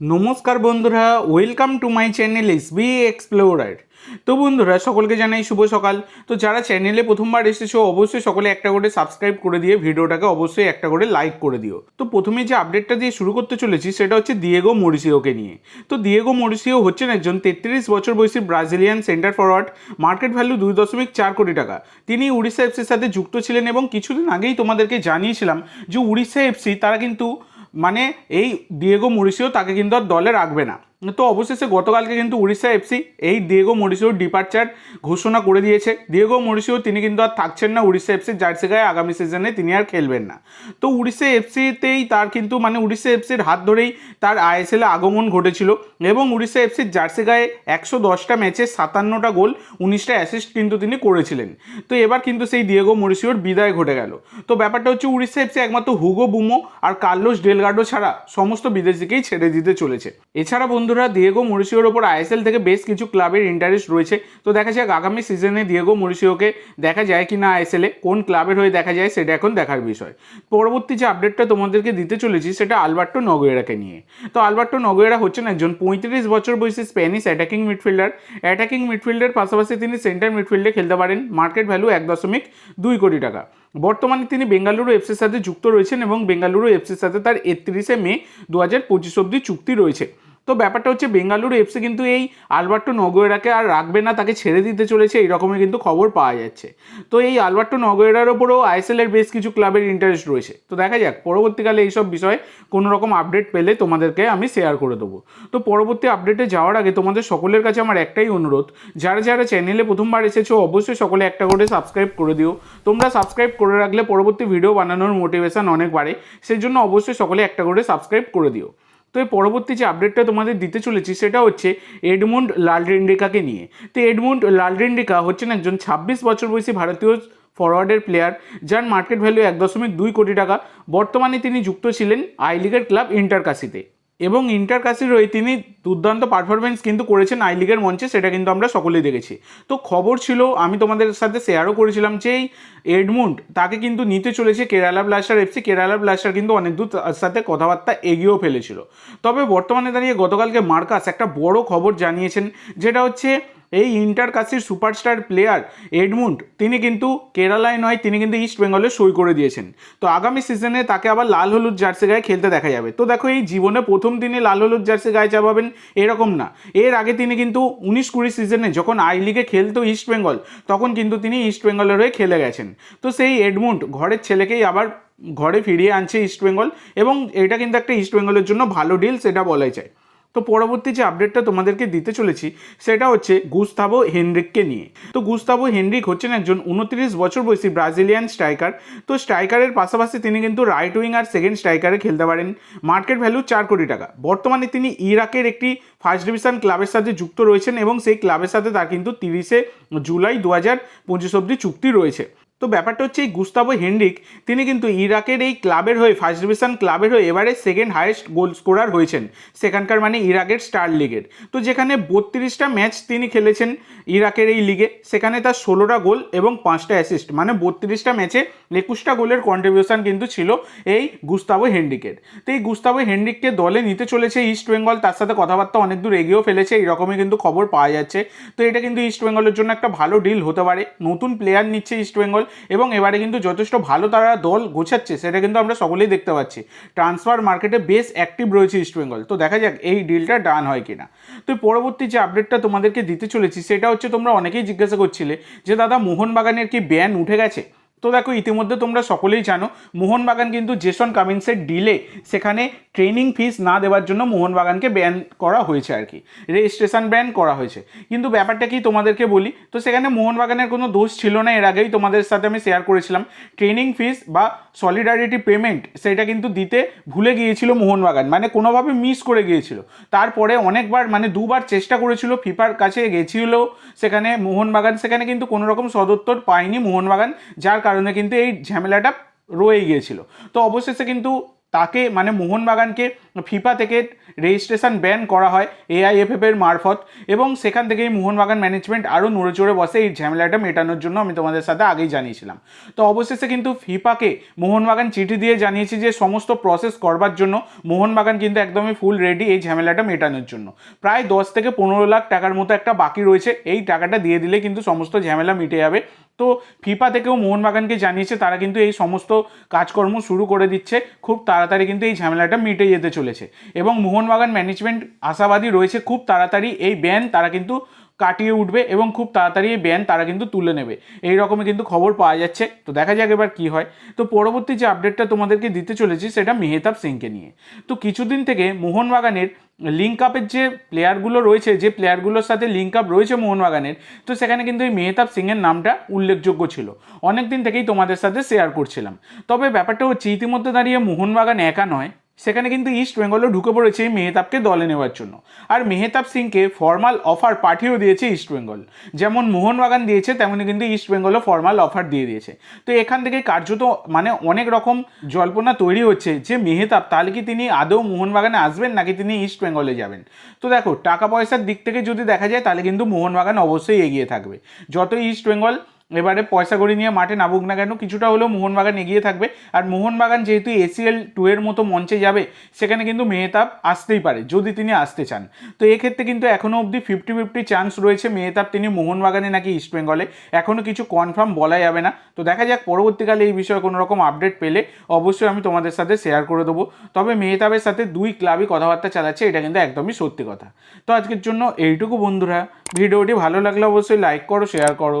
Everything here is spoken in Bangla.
নমস্কার বন্ধুরা welcome to my channel S B Explorer তো বন্ধুরা, সকলকে জানাই শুভ সকাল। তো যারা চ্যানেলে প্রথমবার এসেছ, অবশ্যই সকলে একটা করে সাবস্ক্রাইব করে দিয়ে ভিডিওটাকে অবশ্যই একটা করে লাইক করে দিও। তো প্রথমে যে আপডেটটা দিয়ে শুরু করতে চলেছি, সেটা হচ্ছে দিয়েগো মরিসিওকে নিয়ে। তো দিয়েগো মরিসিও হচ্ছেন একজন তেত্রিশ বছর বয়সী Brazilian centre forward market value দুই দশমিক চার কোটি টাকা। তিনি উড়িষ্যা এফসির সাথে যুক্ত ছিলেন এবং কিছুদিন আগেই তোমাদেরকে জানিয়েছিলাম যে উড়িষ্যা এফসি তারা কিন্তু মানে এই ডিয়েগো মরিসিও তাকে কিন্তু আর দলে রাখবে না। তো অবশেষে গতকালকে কিন্তু উড়িষ্যা এফসি এই দিয়েগো মরিসিওর ডিপার্চার ঘোষণা করে দিয়েছে। দিয়েগো মরিসিও তিনি কিন্তু আর থাকছেন না উড়িষ্যা এফসির জার্সি গায়ে আগামী সিজনে তিনি আর খেলবেন না। তো উড়িষ্যা এফসিতেই তার কিন্তু মানে উড়িষ্যা এফসির হাত ধরেই তার আইএসএলে আগমন ঘটেছিল। এবং উড়িষ্যা এফসির জার্সি গায়ে একশো দশটা ম্যাচে সাতান্নটা গোল, উনিশটা অ্যাসিস্ট কিন্তু তিনি করেছিলেন। তো এবার কিন্তু সেই দিয়েগো মরিসিওর বিদায় ঘটে গেল। তো ব্যাপারটা হচ্ছে, উড়িষ্যা এফসি একমাত্র হুগো বুমো আর কার্লোস ডেলগার্ডো ছাড়া সমস্ত বিদেশিকেই ছেড়ে দিতে চলেছে। এছাড়া বন্ধুরা দিয়েগো মরিসিওর ওপর আইএসএল থেকে বেশ কিছু ক্লাবের ইন্টারেস্ট রয়েছে। তো দেখা যাক আগামী সিজনে দিয়েগো মরিসিওকে দেখা যায় কি না আইএসএলে কোন ক্লাবের হয়ে দেখা যায় সেটা এখন দেখার বিষয়। পরবর্তী যে আপডেটটা তোমাদেরকে দিতে চলেছি, সেটা আলবার্টো নগোয়েরাকে নিয়ে। তো আলবার্টো নগোয়েরা হচ্ছেন একজন পঁয়ত্রিশ বছর বয়সী স্প্যানিশ অ্যাটাকিং মিডফিল্ডার অ্যাটাকিং মিডফিল্ডের পাশাপাশি তিনি সেন্টার মিডফিল্ডে খেলতে পারেন। মার্কেট ভ্যালু এক দশমিক দুই কোটি টাকা। বর্তমানে তিনি বেঙ্গালুরু এফসির সাথে যুক্ত রয়েছেন এবং বেঙ্গালুরু এফসির সাথে তার একত্রিশে মে দু হাজার পঁচিশ অব্দি চুক্তি রয়েছে। তো ব্যাপারটা হচ্ছে বেঙ্গালুরু এফসি কিন্তু এই আলবার্টো নগোয়েরাকে আর রাখবে না, তাকে ছেড়ে দিতে চলেছে এইরকমই কিন্তু খবর পাওয়া যাচ্ছে। তো এই আলবার্টো নগোয়েরার ওপরও আইএসএলের বেশ কিছু ক্লাবের ইন্টারেস্ট রয়েছে। তো দেখা যাক, পরবর্তীকালে এইসব বিষয়ে কোনো রকম আপডেট পেলে তোমাদেরকে আমি শেয়ার করে দেবো। তো পরবর্তী আপডেটে যাওয়ার আগে তোমাদের সকলের কাছে আমার একটাই অনুরোধ, যারা যারা চ্যানেলে প্রথমবার এসেছ, অবশ্যই সকলে একটা করে সাবস্ক্রাইব করে দিও। তোমরা সাবস্ক্রাইব করে রাখলে পরবর্তী ভিডিও বানানোর মোটিভেশন অনেক বাড়ে সেই জন্য অবশ্যই সকলে একটা করে সাবস্ক্রাইব করে দিও। তো এই পরবর্তী যে আপডেটটা তোমাদের দিতে চলেছি, সেটা হচ্ছে এডমুন্ড লালরেন্ডিকাকে নিয়ে। তো এডমুন্ড লালরেন্ডিকা হচ্ছেন একজন ছাব্বিশ বছর বয়সী ভারতীয় ফরওয়ার্ডের প্লেয়ার যার মার্কেট ভ্যালু এক দশমিক দুই কোটি টাকা। বর্তমানে তিনি যুক্ত ছিলেন আই লিগের ক্লাব ইন্টারকাসিতে এবং ইন্টার কাসির হয়ে তিনি দুর্দান্ত পারফরমেন্স কিন্তু করেছেন আই লিগের মঞ্চে, সেটা কিন্তু আমরা সকলেই দেখেছি। তো খবর ছিল, আমি তোমাদের সাথে শেয়ারও করেছিলাম যে এডমুন্ড তাকে কিন্তু নিতে চলেছে Kerala Blaster FC Kerala Blaster কিন্তু অনেক দূর তার সাথে কথাবার্তা এগিয়েও ফেলেছিল। তবে বর্তমানে দাঁড়িয়ে গতকালকে মার্কাস একটা বড় খবর জানিয়েছেন, যেটা হচ্ছে এই ইন্টার কাসির সুপারস্টার প্লেয়ার এডমুন্ড, তিনি কিন্তু কেরালায় নয়, তিনি কিন্তু ইস্ট বেঙ্গলে সই করে দিয়েছেন। তো আগামী সিজনে তাকে আবার লাল হলুদ জার্সি গায়ে খেলতে দেখা যাবে। তো দেখো, এই জীবনে প্রথম দিনে লাল হলুদ জার্সি গায়ে চাপাবেন এরকম না। এর আগে তিনি কিন্তু উনিশ কুড়ি সিজনে যখন আই লিগে খেলতো ইস্ট বেঙ্গল, তখন কিন্তু তিনি ইস্ট বেঙ্গলের হয়ে খেলে গেছেন। তো সেই এডমুন্ড ঘরের ছেলেকেই আবার ঘরে ফিরিয়ে আনছে ইস্ট বেঙ্গল এবং এটা কিন্তু একটা ইস্ট বেঙ্গলের জন্য ভালো ডিল সেটা বলাই যায়। তো পরবর্তী যে আপডেটটা তোমাদেরকে দিতে চলেছি, সেটা হচ্ছে গুস্তাবো হেনরিককে নিয়ে। তো গুস্তাবো হেনরিক হচ্ছেন একজন উনত্রিশ বছর বয়সী ব্রাজিলিয়ান স্ট্রাইকার। তো স্ট্রাইকারের পাশাপাশি তিনি কিন্তু রাইট উইং আর সেকেন্ড স্ট্রাইকারে খেলতে পারেন। মার্কেট ভ্যালু চার কোটি টাকা। বর্তমানে তিনি ইরাকের একটি ফার্স্ট ডিভিশন ক্লাবের সাথে যুক্ত রয়েছেন এবং সেই ক্লাবের সাথে তার কিন্তু তিরিশে জুলাই দু হাজার পঁচিশ অব্দি চুক্তি রয়েছে। তো ব্যাপারটা হচ্ছে এই গুস্তাবো হেনরিক, তিনি কিন্তু ইরাকের এই ক্লাবের হয়ে, ফার্স্ট ডিভিশন ক্লাবের হয়ে এবারে সেকেন্ড হায়েস্ট গোল স্কোরার হয়েছেন। সেখানকার মানে ইরাকের স্টার লিগের তো যেখানে বত্রিশটা ম্যাচ তিনি খেলেছেন ইরাকের এই লিগে সেখানে তার ষোলোটা গোল এবং পাঁচটা অ্যাসিস্ট মানে বত্রিশটা ম্যাচে একুশটা গোলের কন্ট্রিবিউশন কিন্তু ছিল এই গুস্তাবো হেনরিকের। তো এই গুস্তাবো হেনরিককে দলে নিতে চলেছে ইস্ট বেঙ্গল তার সাথে কথাবার্তা অনেক দূর এগিয়েও ফেলেছে, এরকমই কিন্তু খবর পাওয়া যাচ্ছে। তো এটা কিন্তু ইস্ট বেঙ্গলের জন্য একটা ভালো ডিল হতে পারে। নতুন প্লেয়ার নিচ্ছে ইস্ট বেঙ্গল এবং এবারে কিন্তু যথেষ্ট ভালো তারা দল গোছাচ্ছে, সেটা কিন্তু আমরা সকলেই দেখতে পাচ্ছি। ট্রান্সফার মার্কেটে বেশ অ্যাক্টিভ রয়েছে ইস্টবেঙ্গল তো দেখা যাক এই ডিলটা ডান হয় কিনা। তো পরবর্তী যে আপডেটটা তোমাদেরকে দিতে চলেছি, সেটা হচ্ছে তোমরা অনেকেই জিজ্ঞাসা করছিলে যে, দাদা, মোহনবাগানের কি ব্যান উঠে গেছে? তো দেখো, ইতিমধ্যে তোমরা সকলেই জানো, মোহনবাগান কিন্তু জেসন কামিন্সের ডিলে সেখানে ট্রেনিং ফিস না দেওয়ার জন্য মোহনবাগানকে ব্যান করা হয়েছে আর কি রেজিস্ট্রেশন ব্যান করা হয়েছে। কিন্তু ব্যাপারটা কি তোমাদেরকে বলি, তো সেখানে মোহনবাগানের কোনো দোষ ছিল না, এর আগেই তোমাদের সাথে আমি শেয়ার করেছিলাম ট্রেনিং ফিস বা সলিডারিটি পেমেন্ট সেটা কিন্তু দিতে ভুলে গিয়েছিল মোহনবাগান মানে কোনোভাবে মিস করে গিয়েছিল। তারপরে অনেকবার মানে দুবার চেষ্টা করেছিল, ফিফার কাছে গেছিল সেখানে, মোহনবাগান সেখানে কিন্তু কোনো রকম সদুত্তর পায়নি মোহনবাগান, যার কারণে কিন্তু এই ঝামেলাটা রয়ে গিয়েছিল। তো অবশেষে কিন্তু তাকে মানে মোহনবাগানকে ফিফা থেকে রেজিস্ট্রেশন ব্যান করা হয় এআইএফএফ এর মারফত এবং সেখান থেকেই মোহনবাগান ম্যানেজমেন্ট আরও নড়ে চড়ে বসে এই ঝামেলাটা মেটানোর জন্য আমি তোমাদের সাথে আগেই জানিয়েছিলাম। তো অবশেষে কিন্তু ফিফাকে মোহনবাগান চিঠি দিয়ে জানিয়েছে যে সমস্ত প্রসেস করবার জন্য মোহনবাগান কিন্তু একদমই ফুল রেডি এই ঝামেলাটা মেটানোর জন্য। প্রায় দশ থেকে পনেরো লাখ টাকার মতো একটা বাকি রয়েছে, এই টাকাটা দিয়ে দিলে কিন্তু সমস্ত ঝামেলা মিটে যাবে। তো ফিফা থেকেও মোহনবাগানকে জানিয়েছে, তারা কিন্তু এই সমস্ত কাজকর্ম শুরু করে দিচ্ছে। খুব তাড়াতাড়ি কিন্তু এই ঝামেলাটা মিটে যেতে চলেছে। এবং মোহনবাগান ম্যানেজমেন্ট আশাবাদী রয়েছে, খুব তাড়াতাড়ি এই ব্যান তারা কিন্তু কাটিয়ে উঠবে এবং খুব তাড়াতাড়ি এই ব্যান তারা কিন্তু তুলে নেবে। এই রকমই কিন্তু খবর পাওয়া যাচ্ছে। তো দেখা যাক এবার কী হয়। তো পরবর্তী যে আপডেটটা তোমাদেরকে দিতে চলেছি সেটা মেহতাব সিংকে নিয়ে। তো কিছুদিন থেকে মোহনবাগানের লিঙ্ক আপের যে প্লেয়ারগুলো রয়েছে, যে প্লেয়ারগুলোর সাথে লিঙ্ক আপ রয়েছে মোহনবাগানের, তো সেখানে কিন্তু এই মেহতাব সিংয়ের নামটা উল্লেখযোগ্য ছিল। অনেক দিন থেকেই তোমাদের সাথে শেয়ার করছিলাম। তবে ব্যাপারটা হচ্ছে ইতিমধ্যে দাঁড়িয়ে মোহনবাগান একা নয়। সেখানে কিন্তু ইস্ট বেঙ্গলও ঢুকে পড়েছে মেহতাবকে দলে নেওয়ার জন্য। আর মেহতাব সিংকে ফর্মাল অফার পাঠিয়েও দিয়েছে ইস্ট বেঙ্গল যেমন মোহনবাগান দিয়েছে, তেমনি কিন্তু ইস্ট বেঙ্গলও ফর্মাল অফার দিয়ে দিয়েছে। তো এখান থেকে কার্যত মানে অনেক রকম জল্পনা তৈরি হচ্ছে যে মেহতাব, তাহলে কি তিনি আদৌ মোহনবাগানে আসবেন নাকি তিনি ইস্ট বেঙ্গলে যাবেন? তো দেখো, টাকা পয়সার দিক থেকে যদি দেখা যায়, তাহলে কিন্তু মোহনবাগান অবশ্যই এগিয়ে থাকবে। যতই ইস্ট বেঙ্গল এবারে পয়সা করে নিয়ে মাঠে নামুক না কেন, কিছুটা হলেও মোহনবাগান এগিয়ে থাকবে। আর মোহনবাগান যেহেতু এসিএল টু এর মতো মঞ্চে যাবে, সেখানে কিন্তু মেহতাব আসতেই পারে, যদি তিনি আসতে চান। তো এক্ষেত্রে কিন্তু এখনও অবধি ফিফটি ফিফটি চান্স রয়েছে মেহতাব, তিনি মোহনবাগানে নাকি ইস্ট বেঙ্গলে এখনও কিছু কনফার্ম বলা যাবে না। তো দেখা যাক, পরবর্তীকালে এই বিষয়ে কোনো রকম আপডেট পেলে অবশ্যই আমি তোমাদের সাথে শেয়ার করে দেবো। তবে মেহতাবের সাথে দুই ক্লাবই কথাবার্তা চালাচ্ছে, এটা কিন্তু একদমই সত্যি কথা। তো আজকের জন্য এইটুকু বন্ধুরা। ভিডিওটি ভালো লাগলে অবশ্যই লাইক করো শেয়ার করো।